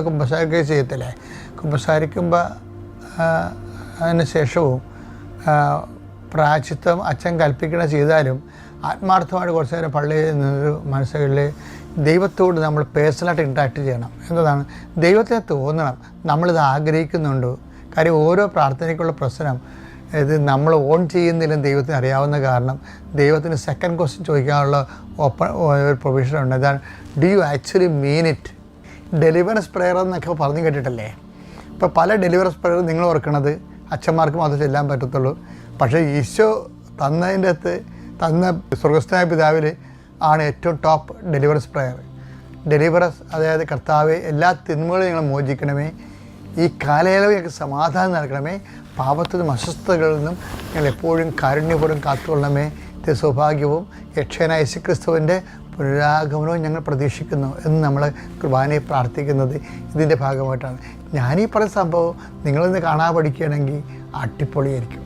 കുമ്പസാരിക്കുക ചെയ്യത്തില്ലേ? കുമ്പസാരിക്കുമ്പോൾ അതിന് ശേഷവും ആ, പ്രായച്ചിത്തം അച്ഛൻ കൽപ്പിക്കണ ചെയ്താലും ആത്മാർത്ഥമായിട്ട് കുറച്ച് നേരം പള്ളിയിൽ നിന്നൊരു മനസ്സുകളിൽ ദൈവത്തോട് നമ്മൾ പേഴ്സണലായിട്ട് ഇൻട്രാക്ട് ചെയ്യണം. എന്നതാണ്. ദൈവത്തിനെ തോന്നണം. നമ്മളിത് ആഗ്രഹിക്കുന്നുണ്ട്. കാര്യം ഓരോ പ്രാർത്ഥനയ്ക്കുള്ള പ്രശ്നം ഇത് നമ്മൾ ഓൺ ചെയ്യുന്നില്ലെന്ന് ദൈവത്തിന് അറിയാവുന്ന കാരണം ദൈവത്തിന് സെക്കൻഡ് ക്വസ്റ്റ്യൻ ചോദിക്കാനുള്ള ഓപ്പൺ ഒരു പ്രൊവിഷൻ ഉണ്ട്. അതാണ് do you actually mean it deliverance prayer എന്നൊക്കെ പറഞ്ഞു കേട്ടിട്ടല്ലേ? ഇപ്പോൾ പല ഡെലിവറൻസ് പ്രെയർ നിങ്ങൾ ഓർക്കണത് അച്ഛന്മാർക്ക് മാത്രം ചെല്ലാൻ പറ്റത്തുള്ളൂ. പക്ഷേ ഈശോ തന്നതിന്റെ അകത്ത് തന്ന സ്വർഗസ്ഥനായ പിതാവിൽ ആണ് ഏറ്റവും ടോപ്പ് ഡെലിവറൻസ് പ്രെയർ ഡെലിവറസ് അതായത് കർത്താവ് എല്ലാ തിന്മകളും ഞങ്ങൾ മോചിക്കണമേ. ഈ കാലയളവ് ഞങ്ങൾക്ക് സമാധാനം നൽകണമേ. പാപത്തിൽ നിന്നും അസ്വസ്ഥതകളിൽ നിന്നും ഞങ്ങൾ എപ്പോഴും കാരുണ്യപൂർവം കാത്തുകൊള്ളണമേ. സൗഭാഗ്യവും യക്ഷനായ യേശുക്രിസ്തുവിന്റെ പുനരാഗമനവും ഞങ്ങൾ പ്രതീക്ഷിക്കുന്നു എന്ന് നമ്മൾ കുർബാനയെ പ്രാർത്ഥിക്കുന്നത് ഇതിന്റെ ഭാഗമായിട്ടാണ്. ഞാനീ പറഞ്ഞ സംഭവം നിങ്ങളിന്ന് കാണാൻ പഠിക്കുകയാണെങ്കിൽ അട്ടിപ്പൊളിയായിരിക്കും